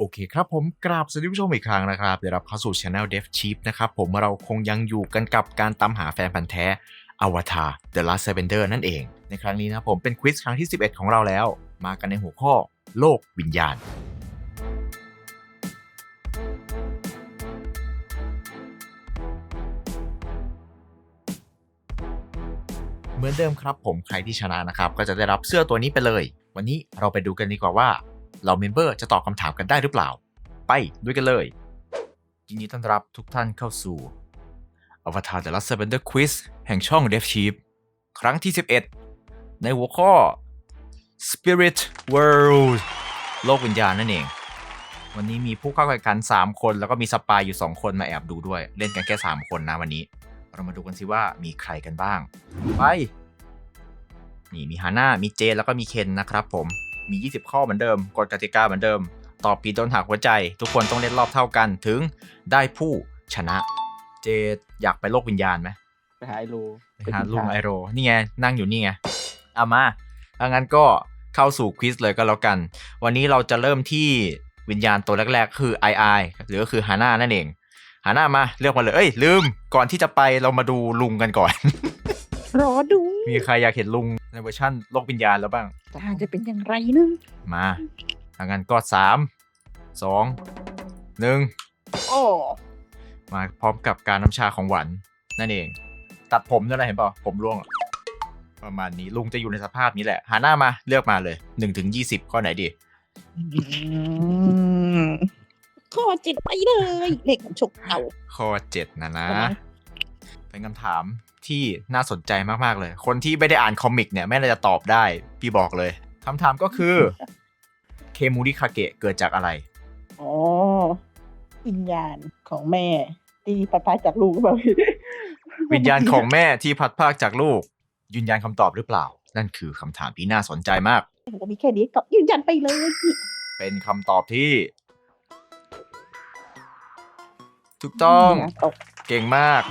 โอเคครับผมกราบสวัสดีผู้ชมอีกครั้งนะครับได้รับเข้าสู่ Channel Dev Chief นะครับผมเราคงยังอยู่กันกับการตามหาแฟนพันธ์แท้อวตาร The Last Airbender นั่นเอง ในครั้งนี้นะผมเป็นควิสครั้งที่ 11 ของเราแล้ว มากันในหัวข้อโลกวิญญาณ เหมือนเดิมครับผมใครที่ชนะนะครับ ก็จะได้รับเสื้อตัวนี้ไปเลย วันนี้เราไปดูกันดีกว่าว่า เราเมมเบอร์จะตอบคำถามกันได้หรือเปล่า ไปด้วยกันเลยยินดีต้อนรับทุกท่านเข้าสู่ Avatar The Last Airbender Quiz แห่งช่อง Dev Chief ครั้งที่ 11 ในหัวข้อ Spirit World โลกวิญญาณนั่นเอง วันนี้มีผู้เข้าแข่งขัน 3 คนแล้วก็มีสปายอยู่ 2 คนมาแอบดูด้วย เล่นกันแค่ 3 คนนะวันนี้ เรามาดูกันสิว่ามีใครกันบ้าง ไป นี่มีฮาน่ามีเจนแล้วก็มีเคนนะครับผม มี 20 ข้อเหมือนเดิม กฎกติกาเหมือนเดิม ตอบผิดโดนหักหัวใจ ทุกคนต้องเล่นรอบเท่ากันถึงได้ผู้ชนะ เจอยากไปโลกวิญญาณไหมไปหาไอโลไปหาลุงไอโร นี่ไง นั่งอยู่นี่ไง เอามาถ้างั้นก็เข้าสู่ควิสเลยก็แล้วกัน วันนี้เราจะเริ่มที่วิญญาณตัวแรก ๆ คือไอไอหรือก็คือฮาน่านั่นเองฮาน่ามาเลือกมาเลย เอ้ย ลืม ก่อนที่จะไปเรามาดูลุงกันก่อน รอดู มีใครอยากเห็นลุงใน เวอร์ชั่นโลกวิญญาณแล้วบ้างตาจะเป็นอย่างไรนึงมาถ้างั้นก็สามสองหนึ่งโอ้มาพร้อมกับการน้ำชาของหวานนั่นเอง ตัดผมด้วยนะเห็นเปล่าผมร่วงอะประมาณนี้ลุงจะอยู่ในสภาพนี้แหละหาหน้ามาเลือกมาเลย1นถึงยีข้อไหนดีข้อเจ็ดไปเลยเลขของฉกเอาข้อ7นะนะทำไม เป็นคำถามที่น่าสนใจมากๆเลย คนที่ไม่ได้อ่านคอมิกเนี่ยไม่น่าจะตอบได้ พี่บอกเลยคำถามก็คือ เคมูริคาเกะเกิดจากอะไรอ๋อวิญญาณของแม่ตีปะปาจากลูกหรือเปล่าพี่วิญญาณของแม่ที่พัดพรากจากลูก ยืนยันคำตอบหรือเปล่า นั่นคือคำถามที่น่าสนใจมากผมก็มีแค่นี้ก็ยืนยันไปเลยพี่เป็นคำตอบที่ถูกต้องตกเก่งมาก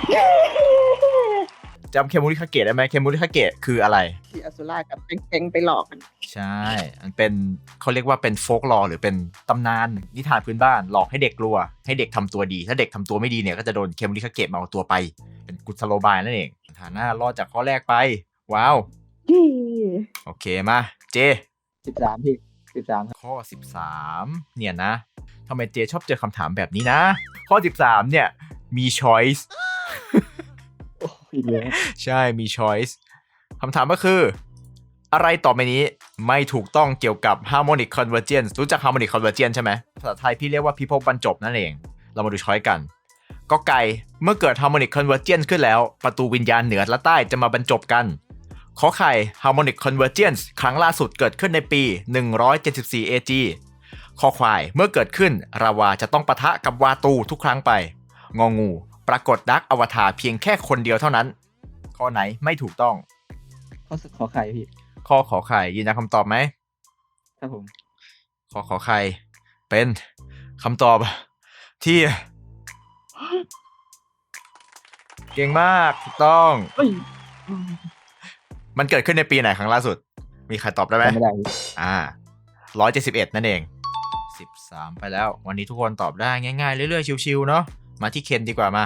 จำเคมูริคาเกะได้ไหมเคมูริคาเกะคืออะไรที่อสุรากับเก่งๆไปหลอกกันใช่มันเป็นเขาเรียกว่าเป็นโฟกลอหรือเป็นตำนานนิทานพื้นบ้านหลอกให้เด็กกลัว ให้เด็กทำตัวดี ถ้าเด็กทำตัวไม่ดีเนี่ยก็จะโดนเคมูริคาเกะมาเอาตัวไป เป็นกุศโลบายนั่นเองฐานะรอดจากข้อแรกไป ว้าวเย้โอเคมาเจสิบสามพี่สิบสามข้อ13เนี่ยนะทำไมเจชอบเจอคำถามแบบนี้นะ ข้อ13เนี่ยมี choice โอ้ อีกแล้วใช่มี choice คำถามก็คือ อะไรต่อไปนี้ไม่ถูกต้องเกี่ยวกับ harmonic convergence รู้จัก harmonic convergence ใช่ไหมภาษาไทยพี่เรียกว่าพิภพบรรจบนั่นเอง เรามาดูช้อยกันก็ไก่เมื่อเกิด harmonic convergence ขึ้นแล้ว ประตูวิญญาณเหนือและใต้จะมาบรรจบกันขอไข่ harmonic convergence ครั้งล่าสุดเกิดขึ้นในปี 174 AG คอควายเมื่อเกิดขึ้นราวาจะต้องปะทะกับวาตูทุกครั้งไป งองู ปรากฏดักอวตารเพียงแค่คนเดียวเท่านั้น ข้อไหนไม่ถูกต้อง ข้อสุดขอไข่พี่ข้อขอไข่ยืนยันคำตอบไหมครับผมข้อขอไข่เป็นคำตอบที่ เก่งมากถูกต้อง เฮ้ยมันเกิดขึ้นในปีไหนครั้งล่าสุด มีใครตอบได้ไหมจำไม่ได้พี่อ่าร้อยเจ็ดสิบเอ็ดนั่นเองสิบสามไปแล้ว วันนี้ทุกคนตอบได้ง่ายๆ เรื่อยๆ ชิวๆ เนาะ มาที่เคนดีกว่ามา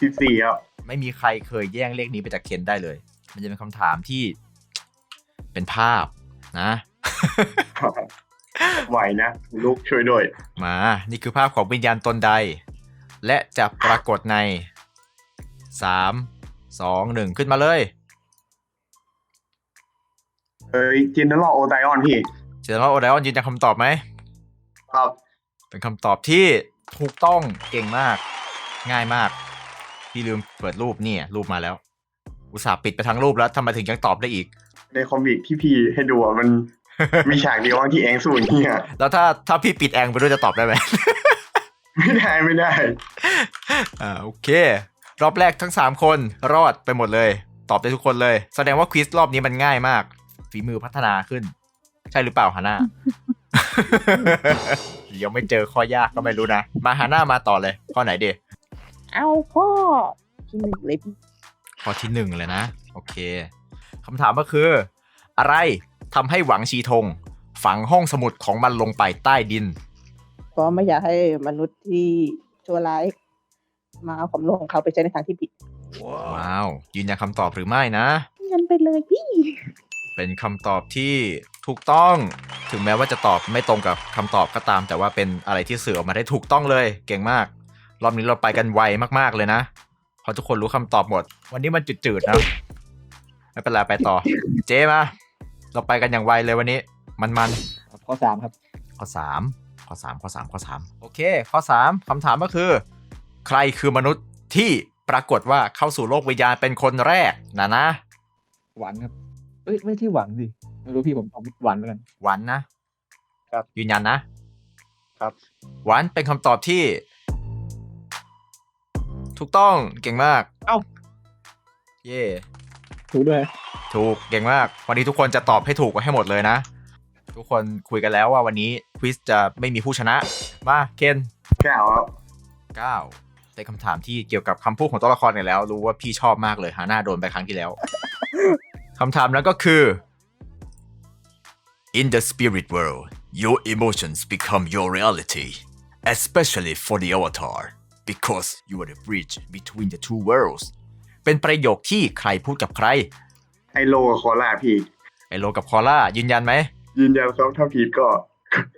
สิบสี่ครับไม่มีใครเคยแย่งเลขนี้ไปจากเคนได้เลย มันจะเป็นคำถามที่ เป็นภาพนะไหวนะ ลูกช่วยด้วย มา นี่คือภาพของวิญญาณตนใด และจะปรากฏใน3 2 1ขึ้นมาเลยเอ้ยจินนอลโอไดออนพี่เจนว่าโอไดออนยืนยันคำตอบไหมครับ เป็นคำตอบที่ถูกต้องเก่งมาก ง่ายมาก พี่ลืมเปิดรูปเนี่ยรูปมาแล้ว อุตส่าห์ปิดไปทั้งรูปแล้วทำไมถึงยังตอบได้อีก ในคอมิกที่พี่ให้ดูอะมันมีฉากเดียวว่าที่แองสู้อย่างเนี่ยแล้วถ้าถ้าพี่ปิดแองไปด้วยจะตอบได้ไหม ไม่ได้ไม่ได้ อ่าโอเค รอบแรกทั้ง 3 คนรอดไปหมดเลย ตอบได้ทุกคนเลย แสดงว่าควิสรอบนี้มันง่ายมาก ฝีมือพัฒนาขึ้น ใช่หรือเปล่าฮาน่ายังไม่เจอข้อยากก็ไม่รู้นะ มาฮาน่ามาต่อเลย ข้อไหนดี เอาข้อที่หนึ่งเลยพี่ข้อที่หนึ่งเลยนะ โอเคคำถามก็คือ อะไรทำให้หวังชีทง ฝังห้องสมุดของมันลงไปใต้ดินโราะไม่อยากให้มนุษย์ที่ชั่วร้าย มาเอาความโลภของเขาไปใช้ในทางที่ผิดว้าว ยืนยันคำตอบหรือไม่นะเงินไปเลยพี่ เป็นคำตอบที่ถูกต้อง ถึงแม้ว่าจะตอบไม่ตรงกับคำตอบก็ตาม แต่ว่าเป็นอะไรที่สื่อออกมาได้ถูกต้องเลย เก่งมาก รอบนี้เราไปกันไวมากๆเลยนะเพราะทุกคนรู้คำตอบหมด วันนี้มันจืดๆนะไม่เป็นไรไปต่อ เจมาเราไปกันอย่างไวเลยวันนี้ มันๆข้อสามครับข้อสามข้อสามข้อสามข้อสามโอเค ข้อสามคำถามก็คือ ใครคือมนุษย์ที่ปรากฏว่าเข้าสู่โลกวิญญาณเป็นคนแรกนะนะ หวันครับ เอ้ยไม่ที่หวังสิไม่รู้พี่ผมเอาหวันแล้วกันหวันนะครับยืนยันนะครับ หวันเป็นคำตอบที่ ถูกต้องเก่งมาก เอ้า เย่ถูกด้วย ถูกเก่งมาก วันนี้ทุกคนจะตอบให้ถูกกันให้หมดเลยนะ ทุกคนคุยกันแล้วว่าวันนี้ควิสจะไม่มีผู้ชนะ มาเคนแก้วครับ9เป็นคำถามที่เกี่ยวกับคำพูดของตัวละครกันแล้ว รู้ว่าพี่ชอบมากเลยฮาน่าโดนไปครั้งที่แล้วคำถามนั้นก็คือ In the spirit world your emotions become your reality especially for the avatar because you are the bridge between the two worlds เป็นประโยคที่ใครพูดกับใคร ไอโลกับคอล่าพี่ ไอโลกับคอล่ายืนยันไหม ยืนยันครับถ้าผิดก็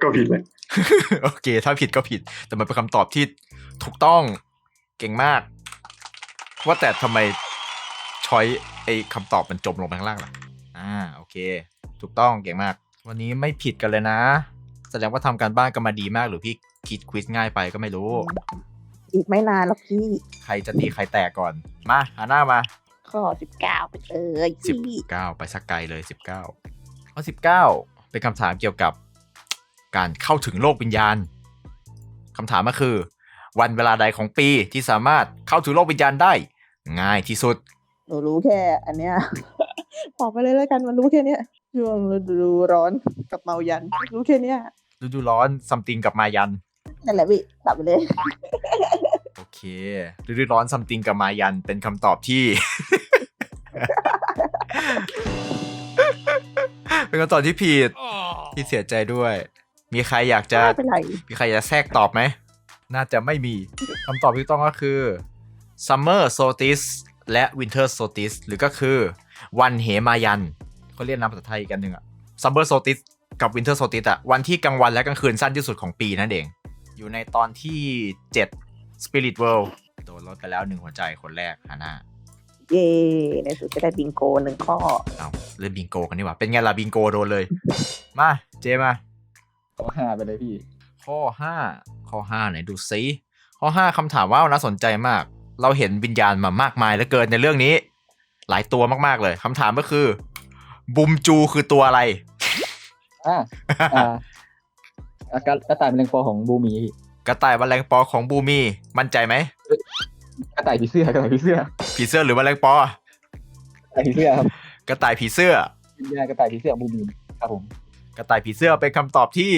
ก็ผิดเลยโอเค ถ้าผิดก็ผิด แต่มันเป็นคำตอบที่ถูกต้องเก่งมาก ว่าแต่ทำไมช้อยไอ้คำตอบมันจมลงไปข้างล่างล่ะ อ่าโอเค ถูกต้องเก่งมาก วันนี้ไม่ผิดกันเลยนะ แสดงว่าทำการบ้านกันมาดีมากหรือพี่คิดควิสง่ายไปก็ไม่รู้ อีกไม่นานหรอกพี่ ใครจะตีใครแตกก่อน มาหาหน้ามา ข้อสิบเก้าไปเลยสิบพี่เก้าไปสักไกลเลยสิบเก้าข้อสิบเก้าเป็นคำถามเกี่ยวกับการเข้าถึงโลกวิญญาณคำถามก็คือ วันเวลาใดของปีที่สามารถเข้าถึงโลกวิญญาณได้ ง่ายที่สุดหนูรู้แค่อันเนี้ยบอกไปเลยแล้วกันมันรู้แค่เนี้ยช่วงฤดูร้อนกับเมายัน รู้แค่เนี้ยฤดูร้อนซัมติงกับมายันนั่นแหละพี่ตัดไปเลยโอ เคฤดูร้อนซัมติงกับมายันเป็นคำตอบที่ เป็นคำตอบที่ผิดที่เสียใจด้วย มีใครอยากจะ ไม่เป็นไร มีใครจะแทรกตอบไหม น่าจะไม่มีคำตอบที่ถูกต้องก็คือ summer solstice และ winter solstice หรือก็คือ วันเหมายันเขาเรียกนามภาษาไทยอีกอันหนึ่งอะ summer solstice กับ winter solstice อะวันที่กลางวันและกลางคืนสั้นที่สุดของปีนั่นเอง อยู่ในตอนที่ 7 spirit world โดนลดไปแล้วหนึ่งหัวใจคนแรกฮาน่าเย่ในสุดจะได้บิงโกหนึ่งข้อเอาเล่นบิงโกกันดีกว่า เป็นไงล่ะบิงโกโดนเลย มา เจมาข้อห้าไปเลยพี่ ข้อ5ข้อ5ไหนดูซิข้อ5คำถามว่าน่าสนใจมาก เราเห็นวิญญาณมามากมายเหลือเกินในเรื่องนี้ หลายตัวมากๆเลยคำถามก็คือ บุมจูคือตัวอะไรอ่าอ่าอากาศกระต่ายเป็นแรงปอของบูมีพี่ กระต่ายแมลงปอของบูมี มั่นใจไหมกระต่ายผีเสื้อกระต่ายผีเสื้อผีเสื้อหรือแมลงปอกระต่ายผีเสื้อครับกระต่ายผีเสื้อวิญญาณกระต่ายผีเสื้อบูมีครับผมกระต่ายผีเสื้อเป็นคำตอบที่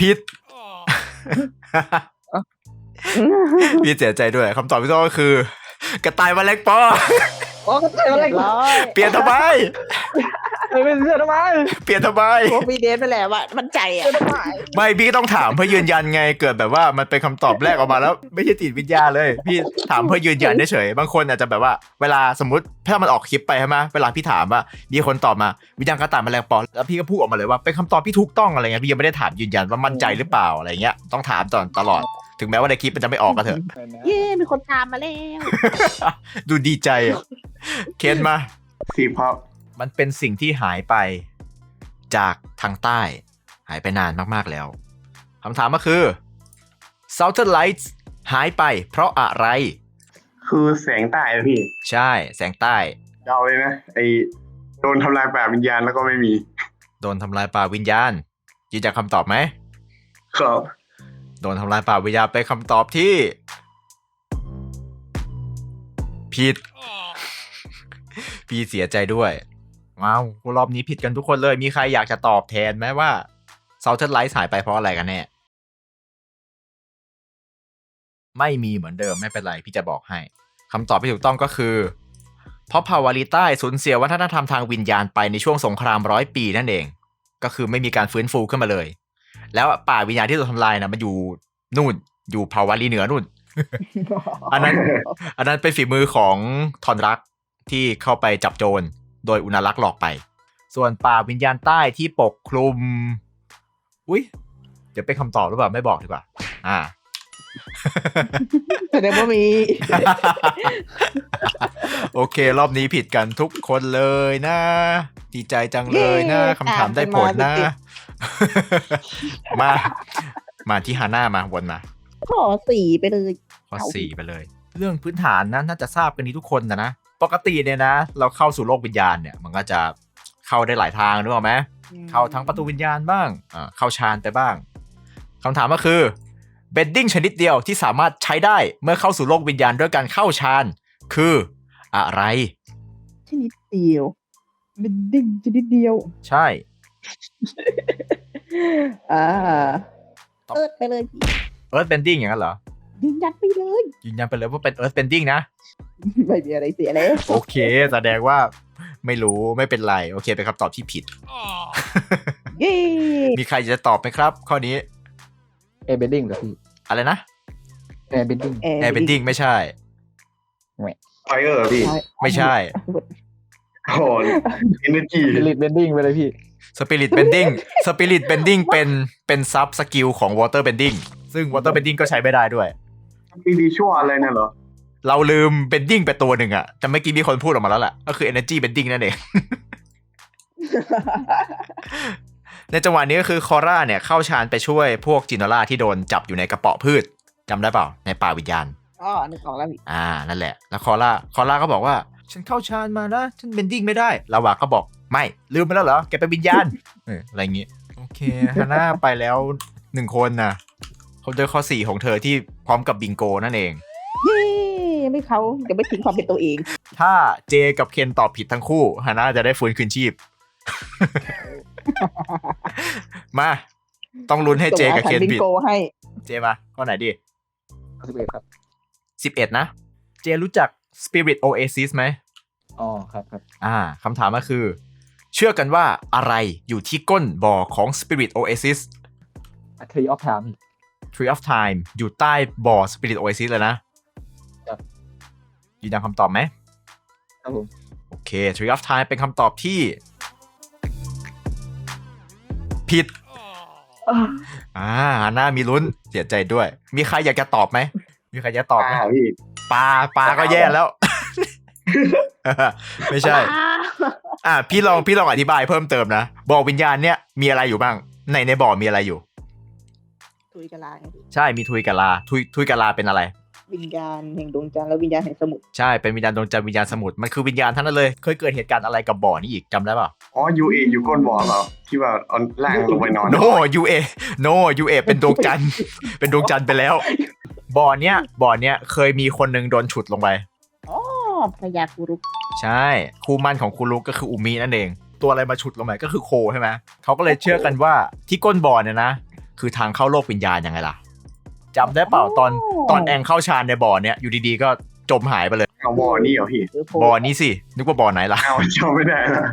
ผิด พี่เสียใจด้วยคำตอบที่ถูกต้องก็คือ กระต่ายแมลงปอ อ๋อกระต่ายอะไรเรียบร้อยเปลี่ยนทำไม เป็นเสื้อทำไมเปลี่ยนทำไมพวกพี่เดนไปแหละว่ามันใจอะไม่พี่ต้องถามเพื่อยืนยันไงเกิดแบบว่ามันเป็นคำตอบแรกออกมาแล้ว ไม่ใช่จิตวิทยาเลย พี่ถามเพื่อยืนยันเฉยๆบางคนอาจจะแบบว่า เวลาสมมติถ้ามันออกคลิปไปใช่ไหมเวลาพี่ถามว่ามีคนตอบมา วิญญาณกระต่ายแมลงปอแล้วพี่ก็พูดออกมาเลยว่าเป็นคำตอบที่ถูกต้องอะไรเงี้ยพี่ยังไม่ได้ถามยืนยันว่ามั่นใจหรือเปล่าอะไรเงี้ยต้องถามตอนตลอดถึงแม้ว่าในคลิปมันจะไม่ออกก็เถอะ เย่มีคนตามมาแล้ว ดูดีใจอะเคนมาสิบครับ มันเป็นสิ่งที่หายไปจากทางใต้หายไปนานมากๆแล้วคำถามก็คือ Southern Lights หายไปเพราะอะไร คือแสงใต้อะพี่ ใช่แสงใต้ เดาเลยนะไอโดนทำลายป่าวิญญาณแล้วก็ไม่มี โดนทำลายป่าวิญญาณยืนยันคำตอบไหมครับโดนทำลายป่าวิญญาณเป็นคำตอบที่ ผิด พี่เสียใจด้วย ว้าวรอบนี้ผิดกันทุกคนเลย มีใครอยากจะตอบแทนไหมว่า Southern Lights หายไปเพราะอะไรกันแน่ ไม่มีเหมือนเดิมไม่เป็นไรพี่จะบอกให้คำตอบที่ถูกต้องก็คือ เพราะภาวาลีใต้สูญเสียวัฒนธรรมทางวิญญาณไปในช่วงสงครามร้อยปีนั่นเอง ก็คือไม่มีการฟื้นฟูขึ้นมาเลย แล้วป่าวิญญาณที่โดนทำลายนะมันอยู่นู่นอยู่เผ่าวาลีเหนือนู่นอันนั้น อันนั้นเป็นฝีมือของทอนรักที่เข้าไปจับโจร โดยอุณารักษ์หลอกไป ส่วนป่าวิญญาณใต้ที่ปกคลุม อุ้ยเดี๋ยวเป็นคำตอบหรือเปล่าไม่บอกดีกว่า อ่าแสดงว่ามี โอเค รอบนี้ผิดกันทุกคนเลยนะดีใจจังเลยนะเย้คำถามได้ผลนะอ่านกันมามา มาที่ฮาน่ามาวนมาข้อสี่ไปเลยข้อเอาสี่ไปเลย เรื่องพื้นฐานนะน่าจะทราบกันดีทุกคนนะนะ ปกติเนี่ยนะ เราเข้าสู่โลกวิญญาณเนี่ยมันก็จะเข้าได้หลายทางนึกออกไหมเข้าทั้งประตูวิญญาณบ้างอ่าเข้าฌานไปบ้างคำถามก็คือเบดดิ้งชนิดเดียวที่สามารถใช้ได้เมื่อเข้าสู่โลกวิญญาณด้วยการเข้าฌานคืออะไร ชนิดเดียวเป็นดิ่งชนิดเดียว ใช่อ่าตอบเอิร์ดไปเลยพี่ Earth Bending อย่างนั้นเหรอ ยืนยันไปเลยยืนยันไปเลยว่าเป็น Earth Bending นะ ไม่มีอะไรเสียแล้วโอเค แสดงว่าไม่รู้ไม่เป็นไรโอเคเป็นคำตอบที่ผิด เย้มีใครจะตอบไหมครับ ข้อนี้ แอร์เบดดิ้งเหรอพี่อะไรนะแอร์เบดดิ้ง Air Bending ไม่ใช่ ไฟเออร์พี่ ไม่ใช่โอ้เอเนจีลิดเบดดิ้งไปเลยพี่ Spirit Bending Spirit Bending เป็นเป็นซับสกิลของ Water Bending ซึ่ง Water Bending ก็ใช้ไม่ได้ด้วย มีดีชั่วอะไรน่ะเหรอ เราลืม Bending ไปตัวหนึ่งอะแต่เมื่อกี้มีคนพูดออกมาแล้วแหละก็คือ Energy Bending นั่นเอง ในจังหวะนี้ก็คือคอร่าเนี่ยเข้าฌานไปช่วยพวกจินอล่าที่โดนจับอยู่ในกระเป๋อพืชจำได้เปล่า ในป่าวิญญาณอ๋อนึกออกแล้วพี่อ่านั่นแหละ แล้วคอร่าคอร่าก็บอกว่า ฉันเข้าฌานมานะฉันเบนดิ้งไม่ได้ลาวาก็บอกไม่ลืมไปแล้วเหรอแกเป็นวิญญาณเอออะไรอย่างงี้โอเคฮาน่าไปแล้วหนึ่งคนนะ เขาเจอข้อสี่ของเธอที่พร้อมกับบิงโกนั่นเอง เย้ยังไม่เขายังไม่ทิ้งความเป็นตัวเอง ถ้าเจกับเคนตอบผิดทั้งคู่ฮาน่าจะได้ฟื้นคืนชีพ มา ต้องลุ้นให้เจกับเคนบิงผิด โกให้เจมาข้อไหนดี สิบเอ็ดครับสิบเอ็ดนะ เจรู้จัก Spirit Oasis ไหม อ๋อ ครับครับ อ่าคำถามก็คือ เชื่อกันว่าอะไรอยู่ที่ก้นบ่อของ Spirit Oasis อัทรีออฟไทม์ Tree of Time อยู่ใต้บ่อ Spirit Oasis เลยนะครับยืนยันคำตอบไหมครับผมโอเค Tree of Time เป็นคำตอบที่ ผิดอ่าหน้ามีลุ้นเสียใจด้วย มีใครอยากจะตอบไหม มีใครจะตอบไหมอ่าพี่ปลาปลาก็แย่แล้ว ไม่ใช่ อะพี่ลองพี่ลองอธิบายเพิ่มเติมนะบ่อวิญญาณเนี่ยมีอะไรอยู่บ้าง ในในบ่อมีอะไรอยู่ ทุยกะลาไงพี่ใช่มีทุยกะลาทุยทุยกะลาเป็นอะไร วิญญาณแห่งดวงจันทร์และวิญญาณแห่งสมุทรใช่เป็นวิญญาณดวงจันทร์วิญญาณสมุทรมันคือวิญญาณทั้งนั้นเลยเคยเกิดเหตุการณ์อะไรกับบ่อนี้อีกจำได้ป่ะอ๋อยูเออยู่ก้นบ่อเหรอที่ว่าเอาล่างลงไปนอน no UA no UA เป็นดวงจันทร์ เป็นดวงจันทร์ไปแล้วบ่อเนี้ยบ่อเนี้ยเคยมีคนหนึ่งโดนฉุดลงไปอ๋อพระยากุรุกใช่คู่มั่นของคุรุก็คืออุมินั่นเอง ตัวอะไรมาฉุดลงไปก็คือโคใช่ไหมเขาก็เลยเชื่อกันว่าที่ก้นบ่อเนี่ยนะ คือทางเข้าโลกวิญญาณยังไงล่ะจำได้เปล่าตอนตอนแองเข้าฌานในบ่อเนี่ยอยู่ดีๆก็จมหายไปเลยเอาบ่อนี่เหรอพี่หรือโพบ่อนี้สินึกว่าบ่อไหนล่ะเอาจำไม่ได้ละ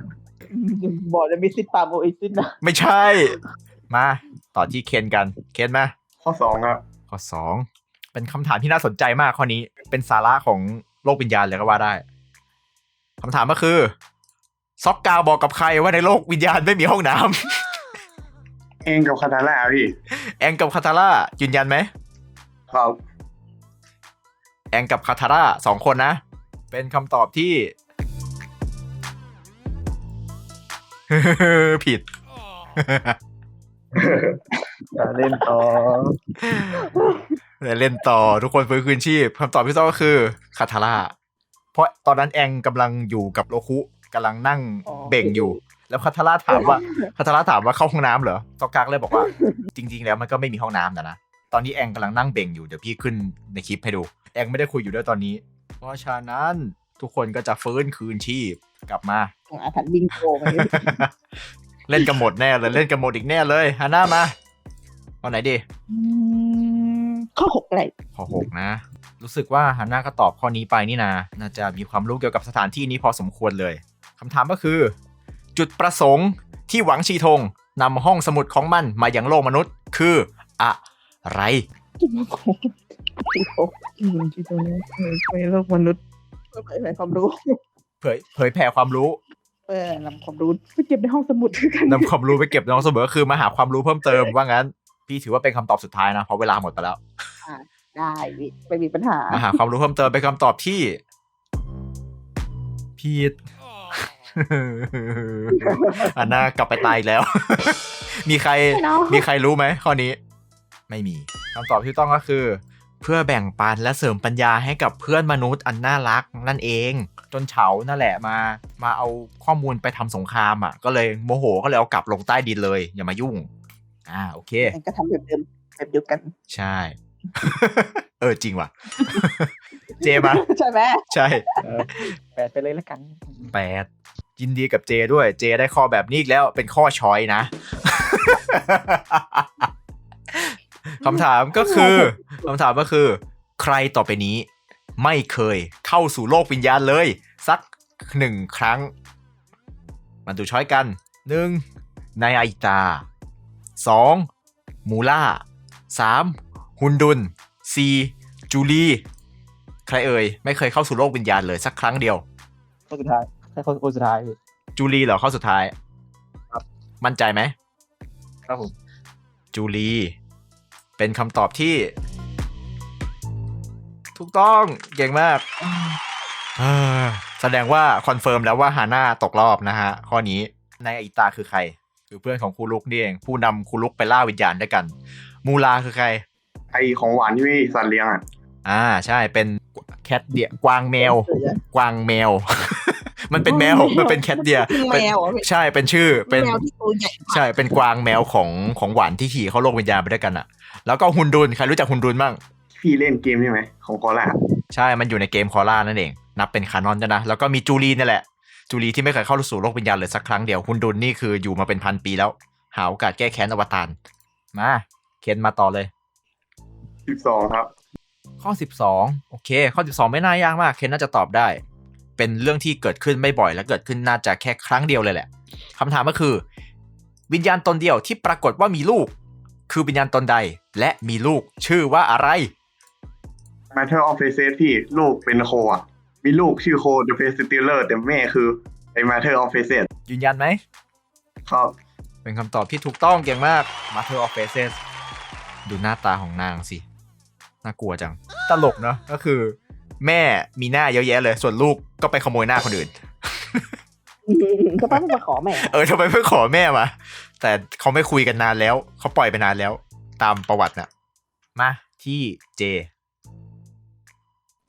บ่อจะมีซิตปาโมอิซินนะไม่ใช่ มาต่อที่เคนกันเคนมาข้อสองครับข้อสองเป็นคำถามที่น่าสนใจมากข้อนี้เป็นสาระของโลกวิญญาณเลยก็ว่าได้คำถามก็คือ ซอกกาวบอกกับใครว่าในโลกวิญญาณไม่มีห้องน้ำ เองกับคาตาล่าพี่ แองกับคาทาร่ายืนยันไหมครับ แองกับคาทาร่าสองคนนะ เป็นคำตอบที่ ผิดเล่นต่อแต่เล่นต่อทุกคนฟื้นคืนชีพคำตอบที่ต้องก็คือคาทาร่าเพราะตอนนั้นแองกำลังอยู่กับโลคุกำลังนั่งเบ่งอยู่ แล้วคาทาร่าถามว่าคาทาร่าถามว่าเข้าห้องน้ำเหรอตอกกากเลยบอกว่า จริง ๆ แล้วมันก็ไม่มีห้องน้ำนะนะตอนนี้แองกำลังนั่งเบ่งอยู่เดี๋ยวพี่ขึ้นในคลิปให้ดู แองไม่ได้คุยอยู่ด้วยตอนนี้ เพราะฉะนั้นทุกคนก็จะฟื้นคืนชีพกลับมาของอาถรรพ์บิงโกมาเลยเล่นกันหมดแน่เลยเล่นกันหมดอีกแน่เลยฮาน่ามาเอาไหนดีอืมข้อหกอะไรข้อหกนะ รู้สึกว่าฮันน่าก็ตอบข้อนี้ไปนี่นาน่าจะมีความรู้เกี่ยวกับสถานที่นี้พอสมควรเลยคำถามก็คือ จุดประสงค์ที่หวังชีทงนำห้องสมุดของมันมายังโลกมนุษย์ คืออะไรกินมะกรูดที่พบที่มันที่ตรงนี้ในโลกมนุษย์เพื่อเผยแผ่ความรู้ เผยเผยแผ่ความรู้เพื่อนำความรู้ไปเก็บในห้องสมุดด้วยกันนำความรู้ไปเก็บน้องเสมอคือมาหาความรู้เพิ่มเติมว่างั้น พี่ถือว่าเป็นคำตอบสุดท้ายนะเพราะเวลาหมดไปแล้วได้พี่ไม่มีปัญหามาหาความรู้เพิ่มเติมเป็นคำตอบที่ผิด อันน่ากลับไปตายอีกแล้ว มีใครไม่เนาะมีใครรู้ไหมข้อนี้ ไม่มีคำตอบที่ต้องก็คือ เพื่อแบ่งปันและเสริมปัญญาให้กับเพื่อนมนุษย์อันน่ารักนั่นเอง จนเฉานั่นแหละมา มาเอาข้อมูลไปทำสงครามอะ ก็เลยโมโหก็เลยเอากลับลงใต้ดินเลย อย่ามายุ่ง อ่าโอเคก็ทำแบบเดิมแบบเดียวกัน ใช่ เออจริงว่ะ เจมาใช่ไหมใช่แปดไปเลยแล้วกันแปดยินดีกับเจด้วย เจได้ข้อแบบนี้อีกแล้วเป็นข้อช้อยนะคำถามก็คือคำถามก็คือ ใครต่อไปนี้ ไม่เคยเข้าสู่โลกวิญญาณเลย สักหนึ่งครั้ง มันดูช้อยกันหนึ่งนายอาอิตาสองมูล่าสามฮุนดุน สี่จูลีใครเอ่ย ไม่เคยเข้าสู่โลกวิญญาณเลยสักครั้งเดียวคนสุดท้ายใช่คนคนสุดท้ายพี่จูลีเหรอข้อสุดท้าย ครับ มั่นใจไหมครับผมจูลีเป็นคำตอบที่ ถูกต้องเก่งมากอ่าแสดงว่าคอนเฟิร์มแล้วว่าฮาน่าตกรอบนะฮะ ข้อนี้นายอิตาคือใคร คือเพื่อนของครูลุกนี่เอง ผู้นำครูลุกไปล่าวิญญาณด้วยกัน มูลาคือใคร ไอของหวานที่สัตว์เลี้ยงอะอ่าใช่เป็นแคทเดียกวางแมว กวางแมว มันเป็นแมวมันเป็นแคทเดียแมเป็นวอะพี่ใช่เป็นชื่อเป็นแมวที่ตัวใหญ่ใช่เป็นกวางแมวของของหวานที่ขี่เข้าโลกวิญญาณไปด้วยกันอะแล้วก็ฮุนดุนใครรู้จักฮุนดุนบ้างพี่เล่นเกมใช่ไหมของคอร่าใช่มันอยู่ในเกมคอร่านั่นเอง นับเป็นคานอนด้วยนะแล้วก็มีจูลีนี่แหละจูลีที่ไม่เคยเข้าสู่โลกวิญญาณเลยสักครั้งเดียวฮุนดุนนี่คืออยู่มาเป็นพันปีแล้ว หาโอกาสแก้แค้นอวตารมาเคนมาต่อเลย สิบสองครับ ข้อ 12 โอเค ข้อ 12 ไม่น่ายากมาก เคนน่าจะตอบได้ เป็นเรื่องที่เกิดขึ้นไม่บ่อยและเกิดขึ้นน่าจะแค่ครั้งเดียวเลยแหละคำถามก็คือ วิญญาณตนเดียวที่ปรากฏว่ามีลูก คือวิญญาณตนใดและมีลูกชื่อว่าอะไร Matter of Faces พี่ลูกเป็นโคอะ มีลูกชื่อโค The Face Stealer แต่แม่คือไอ Matter of Faces ยืนยันไหม ครับ เป็นคำตอบที่ถูกต้องเก่งมาก Master of Faces ดูหน้าตาของนางสิ น่ากลัวจัง ตลกเนอะก็คือ แม่มีหน้าเยอะแยะเลย ส่วนลูกก็ไปขโมยหน้าคนอื่นก็ต้องมาขอแม่ เออทำไมเพิ่งขอแม่มาแต่เขาไม่คุยกันนานแล้ว เขาปล่อยไปนานแล้ว ตามประวัติน่ะ มาที่เจ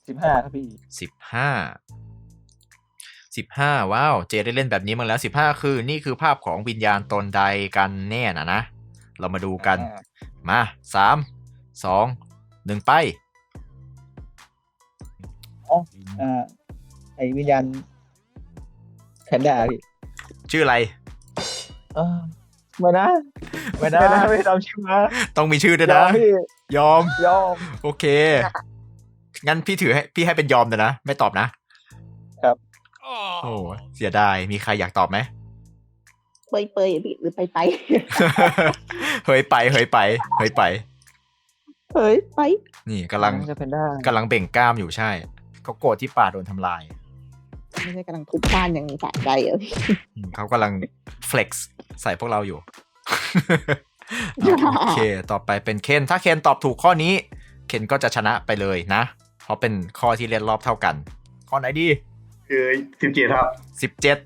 สิบห้าครับพี่สิบห้าสิบห้าว้าว เจได้เล่นแบบนี้มาแล้วสิบห้าคือ นี่คือภาพของวิญญาณตนใดกันแน่นะนะ เรามาดูกันอ่ามาสามสอง หนึ่งไปอ่าไอวิญญาณแพนด้าพี่ชื่ออะไรเออไม่นะไม่ได้ไม่นะไม่จำชื่อมาต้องมีชื่อด้วยยอนะมพี่ยอม ยอม โอเค งั้นพี่ถือให้พี่ให้เป็นยอมแต่นะ ไม่ตอบนะ ครับ โอ้เสียดาย มีใครอยากตอบไหมเปยเปยๆพี่หรือไปไปเฮ้ยไปเฮ้ยไปเฮ้ยไป เฮ้ยไป นี่กำลังจะเป็นได้กำลังเบ่งกล้ามอยู่ใช่ เขาโกรธที่ป่าโดนทำลาย ไม่ใช่กำลังทุบบ้านอย่างสะใจอะพี่อืมเขากำลัง flex ใส่พวกเราอยู่ โอเค ต่อไปเป็นเคนถ้าเคนตอบถูกข้อนี้ เคนก็จะชนะไปเลยนะ เพราะเป็นข้อที่เล่นรอบเท่ากัน ข้อไหนดี คือสิบเจ็ดครับสิบเจ็ด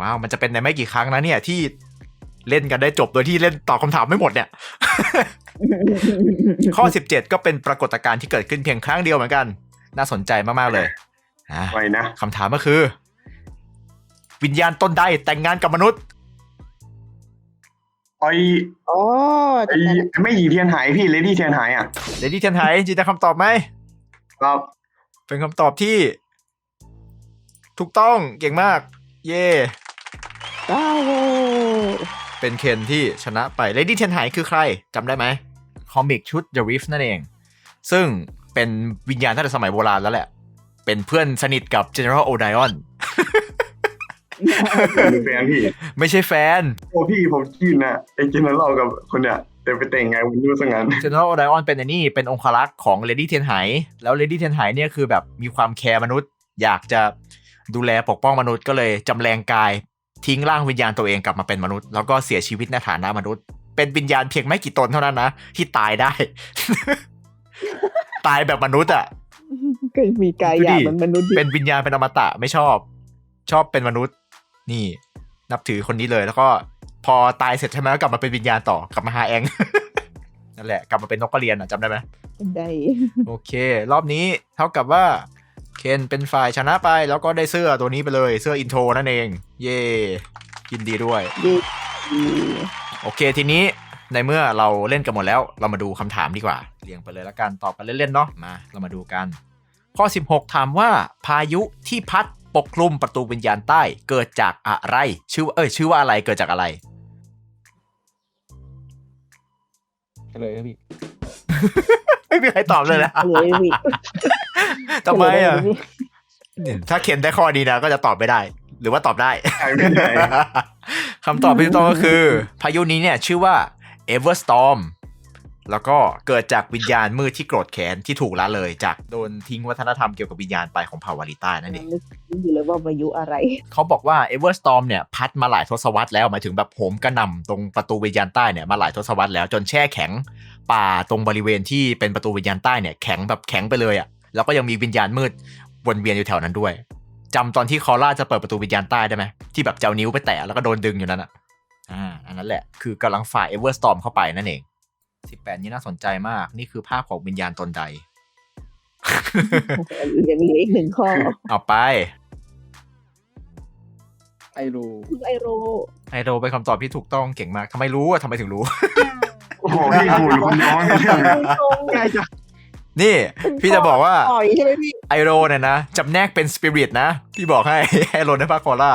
ว้าว มันจะเป็นในไม่กี่ครั้งนะเนี่ยที่ เล่นกันได้จบโดยที่เล่นตอบคำถามไม่หมดเนี่ย ข้อ 17 ก็เป็นปรากฏการณ์ที่เกิดขึ้นเพียงครั้งเดียวเหมือนกัน น่าสนใจมาก ๆ เลยอะไว้นะคำถามก็คือ วิญญาณตนใดแต่งงานกับมนุษย์ไออ๋อไอไม่หญิงเทียนหายพี่เลดี้เทียนหายอะเลดี้เทนไฮจินตนาคำตอบไหมครับ เป็นคำตอบที่ ถูกต้องเก่งมาก เย่ว้าว เป็นเคนที่ชนะไป Lady เทนไฮคือใครจำได้ไหมคอมิกชุด The Rift นั่นเอง ซึ่งเป็นวิญญาณตั้งแต่สมัยโบราณแล้วแหละ เป็นเพื่อนสนิทกับ General Odion เป็นแฟนพี่ ไม่ใช่แฟน โอ้พี่ผมกินนะไอ้กินนั้นเรากับคนเนี้ยแต่ไปแต่งงานมันรู้สังงานเจน e r ร l โอไดออนเป็นไอ้นี่เป็นองครักษ์ของเลดี้เทนไฮแล้วเลดี้เทนไฮเนี่ยคือแบบมีความแคร์มนุษย์ อยากจะดูแลปกป้องมนุษย์ก็เลยจำแรงกาย ทิ้งร่างวิญญาณตัวเองกลับมาเป็นมนุษย์ แล้วก็เสียชีวิตในฐานะมนุษย์ เป็นวิญญาณเพียงไม่กี่ตนเท่านั้นนะ ที่ตายได้ ตายแบบมนุษย์อะก็มีกายหยาบเหมันมนุษย์ดิเป็นวิญญาณเป็นอมตะไม่ชอบ ชอบเป็นมนุษย์ นี่ นับถือคนนี้เลย แล้วก็ พอตายเสร็จใช่ไหมก็กลับมาเป็นวิญญาณต่อกลับมาหาแองนั่นแหละ กลับมาเป็นนกกระเรียนอะจำได้ไหมได้โอเค รอบนี้เท่ากับว่า เคนเป็นฝ่ายชนะไปแล้วก็ได้เสื้อตัวนี้ไปเลยเสื้ออินโทรนั่นเอง เย่ยินดีด้วยเย่โอเคทีนี้ในเมื่อเราเล่นกันหมดแล้ว เรามาดูคำถามดีกว่า เรียงไปเลยแล้วกันตอบกันเล่นๆเนาะมาเรามาดูกัน ข้อ 16 ถามว่าพายุที่พัดปกคลุมประตูวิญญาณใต้เกิดจากอะไร ชื่อว่าเอ้ยชื่อว่าอะไรเกิดจากอะไรเฉลยครับพี่ ไม่มีใครตอบเลยนะเลยพี่ทำไมอะเลยพี่ถ้าเคนได้ข้อนี้นะก็จะตอบไม่ได้ หรือว่าตอบได้ใช่ไม่ได้คำตอบที่ถูกต้องก็คือ พายุนี้เนี่ย ชื่อว่า Everstorm แล้วก็เกิดจากวิญญาณมืดที่โกรธแค้นที่ถูกละเลย จากโดนทิ้งวัฒนธรรมเกี่ยวกับวิญญาณไปของเผ่าวาริต้านั่นเองนึกอยู่เลยว่าพายุอะไร เขาบอกว่า Everstorm เนี่ยพัดมาหลายทศวรรษแล้วหมายถึงแบบโหมกระหน่ำตรงประตูวิญญาณใต้เนี่ยมาหลายทศวรรษแล้วจนแช่แข็ง ป่าตรงบริเวณที่เป็นประตูวิญญาณใต้เนี่ยแข็งแบบแข็งไปเลยอะ่ะแล้วก็ยังมีวิญญาณมืดวนเวียนอยู่แถวนั้นด้วยจำตอนที่คอร่าจะเปิดประตูวิญญาณใต้ได้ไหมที่แบบเจ้านิ้วไปแตะแล้วก็โดนดึงอยู่นั่นอะอ่าอันนั้นแหละ คือกำลังฝ่า Everstorm เข้าไปนั่นเอง 18นี้น่าสนใจมาก นี่คือภาพของวิญญาณตนใดยังเหลืออีกหนึ่งข้อ เอาไป ไอรูไอโร ไอโดเป็นคำตอบที่ถูกต้องเก่งมากทำไมรู้อะทำไมถึงรู้ โอ้โหพี่ผมอยู่คนเดียวไม่เรื่องเลยง่ายจังนี่พี่จะบอกว่าต่อยใช่ไหมพี่ไอโรเนี่ยนะจำแนกเป็นสปิริตนะ พี่บอกให้ไอโรในภาคโคล่า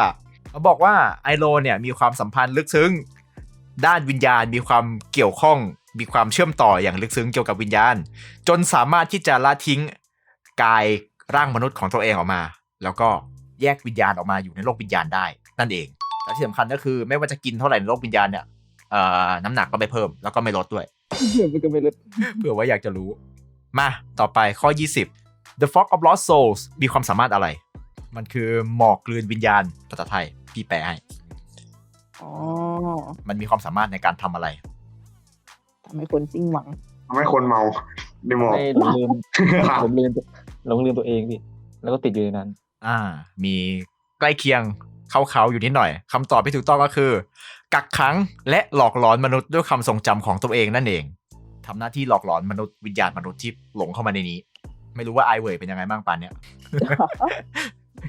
เขาบอกว่าไอโรเนี่ยมีความสัมพันธ์ลึกซึ้ง ด้านวิญญาณมีความเกี่ยวข้อง มีความเชื่อมต่ออย่างลึกซึ้งเกี่ยวกับวิญญาณ จนสามารถที่จะละทิ้งกายร่างมนุษย์ของตัวเองออกมา แล้วก็แยกวิญญาณออกมาอยู่ในโลกวิญญาณได้ นั่นเองและที่สำคัญก็คือไม่ว่าจะกินเท่าไหร่ในโลกวิญญาณเนี่ยเอ่อน้ำหนักก็ไม่เพิ่มแล้วก็ไม่ลดด้วยเดี๋ยวมันก็ไม่ลดเผื่อว่าอยากจะรู้ มาต่อไปข้อ 20 The Fog of Lost Souls มีความสามารถอะไร มันคือหมอกกลืนวิญญาณภาษาไทยพี่แปลให้อ๋อมันมีความสามารถในการทำอะไร ทำให้คนสิ้นหวังทำให้คนเมาในหมอกไม่หลงลืมผมลืมหลงลืมตัวเองพี่แล้วก็ติดอยู่ในนั้น อ่า มีใกล้เคียงเข้าเขาอยู่นิดหน่อยคำตอบที่ถูกต้องก็คือ กักขังและหลอกหลอนมนุษย์ด้วยคำทรงจำของตัวเองนั่นเองทำหน้าที่หลอกหลอนมนุษย์วิญญาณมนุษย์ที่หลงเข้ามาในนี้ ไม่รู้ว่าไอเวยเป็นยังไงบ้างปานเนี้ย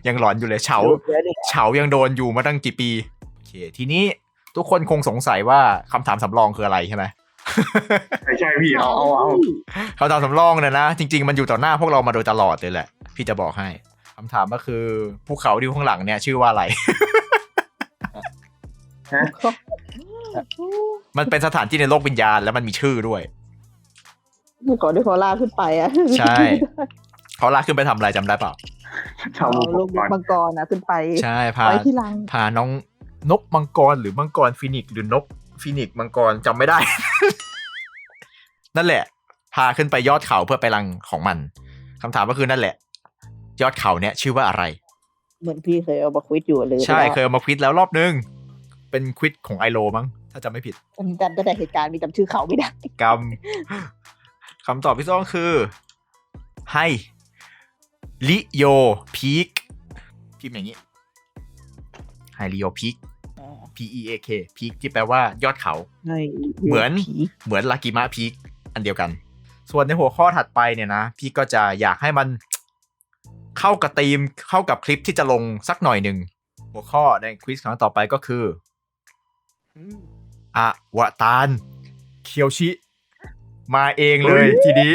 ยังหลอนอยู่เลยเฉาเดี๋ยวดิเฉายังโดนอยู่มาตั้งกี่ปีโอเค ทีนี้ทุกคนคงสงสัยว่าคำถามสำรองคืออะไรใช่ไหม ใช่ใช่พี่เอาเอาเอาคำถามสำรองเนี่ยนะ จริง ๆ มันอยู่ต่อหน้าพวกเรามาโดยตลอดเลยแหละ พี่จะบอกให้คำถามก็คือภูเขาที่อยู่ข้างหลังเนี่ยชื่อว่าอะไรมันเป็นสถานที่ในโลกวิญญาณแล้วมันมีชื่อด้วยก่อนที่เขาลากขึ้นไปอะใช่เขาลากขึ้นไปทำอะไรจำได้เปล่า ชาวเอามุกลูกก่อนมังกรนะขึ้นไปใช่พาไว้ที่ลัง พาน้องนกมังกรหรือมังกรฟินิกซ์หรือนก ฟินิกซ์มังกรจำไม่ได้ นั่นแหละ พาขึ้นไปยอดเขาเพื่อไปรังของมันคำถามก็คือนั่นแหละ ยอดเขาเนี่ยชื่อว่าอะไร เหมือนพี่เคยเอามาควิดอยู่เลยใช่เคยเอามาควิดแล้วรอบนึง เป็นควิดของไอโลมั้งถ้าจำไม่ผิดจำจำแต่เหตุการณ์มีจำชื่อเขาไม่ได้กรรมคำตอบที่ต้องคือ ให้ลิโยพีกพิมพ์อย่างนี้ไฮลิโยพีก P E A K พีกที่แปลว่ายอดเขาใช่เหมือนผีเหมือนลากิมะพีกอันเดียวกัน ส่วนในหัวข้อถัดไปเนี่ยนะ พี่ก็จะอยากให้มันเข้ากับธีมเข้ากับคลิปที่จะลงสักหน่อยหนึ่ง หัวข้อในควิสครั้งต่อไปก็คืออวตารเคียวชิ มาเองเลยทีนี้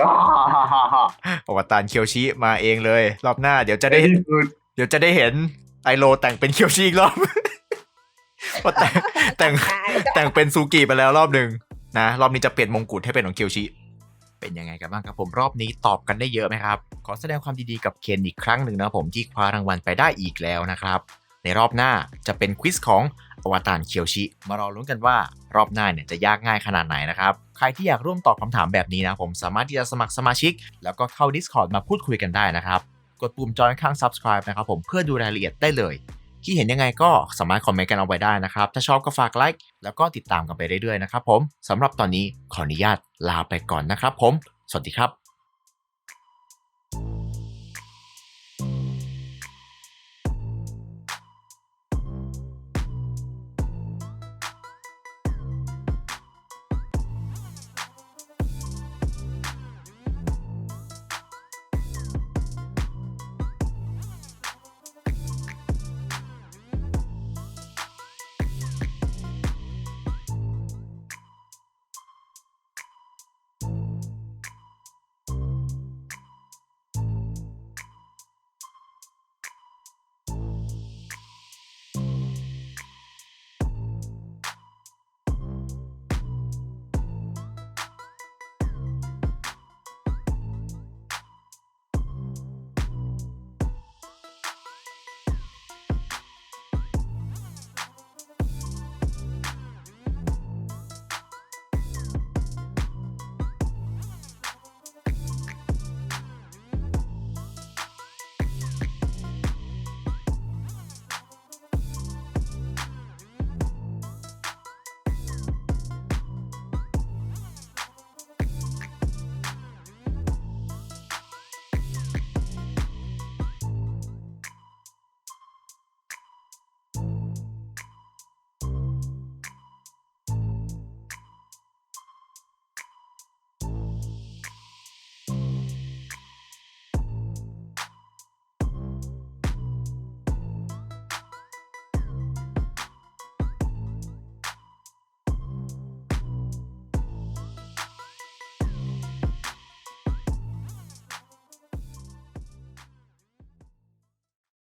อ่าฮ่าฮ่าฮ่าอวตารเคียวชิมาเองเลย รอบหน้า เดี๋ยวจะได้ที่สุดเดี๋ยวจะได้เห็น ไอโลแต่งเป็นเคียวชิอีกรอบเพราะแต่งแต่งแต่งเป็นซูกิไปแล้วรอบหนึ่งนะรอบนี้จะเปลี่ยนมงกุฎให้เป็นของเคียวชิไปเป็นยังไงกันบ้างครับผมรอบนี้ตอบกันได้เยอะไหมครับ ขอแสดงความยินดีกับเคนอีกครั้งหนึ่งนะครับผมที่คว้ารางวัลไปได้อีกแล้วนะครับ ในรอบหน้าจะเป็นควิสของอวตารเคียวชิ มารอลุ้นกันว่ารอบหน้าเนี่ยจะยากง่ายขนาดไหนนะครับ ใครที่อยากร่วมตอบคำถามแบบนี้นะผมสามารถที่จะสมัครสมาชิก แล้วก็เข้า Discord มาพูดคุยกันได้นะครับ กดปุ่มจอยข้าง subscribe นะครับผมเพื่อดูรายละเอียดได้เลยคิดเห็นยังไงก็สามารถคอมเมนต์กันเอาไว้ได้นะครับ ถ้าชอบก็ฝากไลค์แล้วก็ติดตามกันไปเรื่อยๆนะครับผมสำหรับตอนนี้ขออนุญาตลาไปก่อนนะครับผม สวัสดีครับ